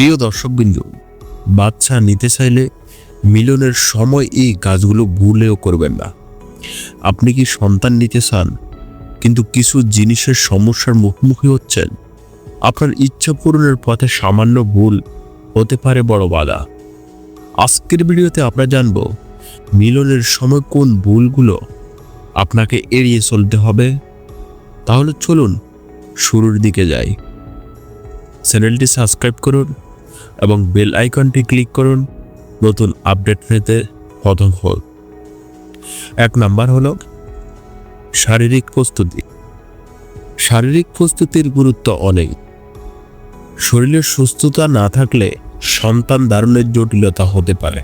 প্রিয় দর্শকবিন্দু, বাচ্চা নিতে চাইলে মিলনের সময় এই কাজগুলো ভুলেও করবেন না। আপনি কি সন্তান নিতে চান, কিন্তু কিছু জিনিসের সমস্যার মুখোমুখি হচ্ছেন? আপনার ইচ্ছা পূরণের পথে সামান্য ভুল হতে পারে বড় বাধা। আজকের ভিডিওতে আমরা জানব, মিলনের সময় কোন ভুলগুলো আপনাকে এড়িয়ে চলতে হবে। তাহলে চলুন শুরুর দিকে যাই। চ্যানেলটি সাবস্ক্রাইব করুন এবং বেল আইকনটি ক্লিক করুন। নতুন আপডেট পেতে প্রথম হল। এক নাম্বার হলো শারীরিক প্রস্তুতি। শারীরিক প্রস্তুতির গুরুত্ব অনেক। শরীরের সুস্থতা না থাকলে সন্তান ধারণের জটিলতা হতে পারে।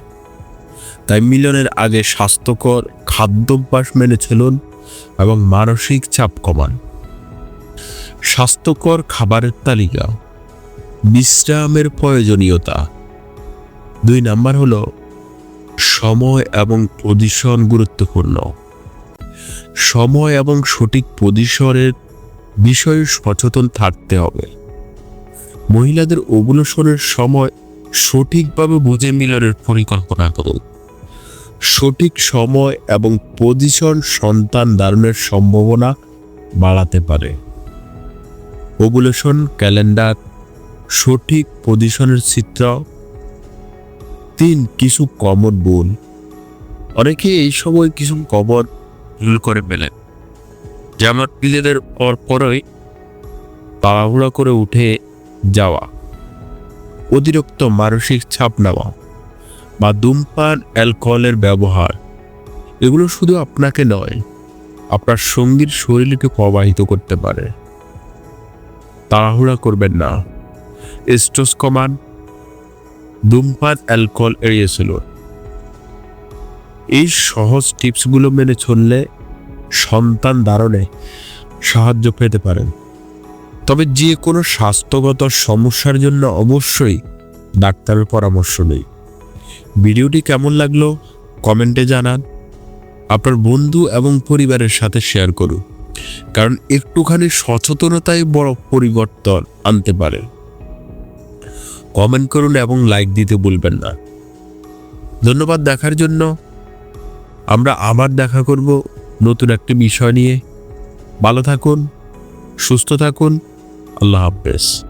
তাই মিলনের আগে স্বাস্থ্যকর খাদ্যাভ্যাস মেনে চলুন এবং মানসিক চাপ কমান। স্বাস্থ্যকর খাবারের তালিকা। বিশ্রামের প্রয়োজনীয়তা। দুই নাম্বার হলো, সময় এবং পজিশন গুরুত্বপূর্ণ। সময় এবং সঠিক পজিশনের বিষয়ে সচেতন থাকতে হবে। মহিলাদের ওভুলেশনের সময় সঠিকভাবে বুঝে মিলনের পরিকল্পনা করুন। সঠিক সময় এবং পজিশন সন্তান ধারণের সম্ভাবনা বাড়াতে পারে। ওভুলেশন ক্যালেন্ডার সঠিক পজিশনের চিত্র তিন, কিছু কমন ভুল অনেকে এই সময় কিছু কমন ভুল করে ফেলেন যেমন নিজেদের পর পরই তাড়াহুড়া করে উঠে যাওয়া। অতিরিক্ত মানসিক চাপ নেওয়া বা ধূমপান, অ্যালকোহলের ব্যবহার। এগুলো শুধু আপনাকে নয়, আপনার সঙ্গীর শরীরকে প্রবাহিত করতে পারে। তাড়াহুড়া করবেন না। স্ট্রেস কমান ধূমপান অ্যালকোহল এড়িয়ে চলুন। এই সহজ টিপসগুলো মেনে চললে সন্তান ধারণে সাহায্য পেতে পারেন। তবে যে কোনো স্বাস্থ্যগত সমস্যার জন্য অবশ্যই ডাক্তারের পরামর্শ নেই। ভিডিওটি কেমন লাগল কমেন্টে জানান। আপনার বন্ধু এবং পরিবারের সাথে শেয়ার করুন, কারণ একটুখানি সচেতনতাই বড় পরিবর্তন আনতে পারে। কমেন্ট করুন এবং লাইক দিতে ভুলবেন না। ধন্যবাদ দেখার জন্য। আমরা আবার দেখা করব নতুন একটি বিষয় নিয়ে। ভালো থাকুন, সুস্থ থাকুন। আল্লাহ হাফেজ।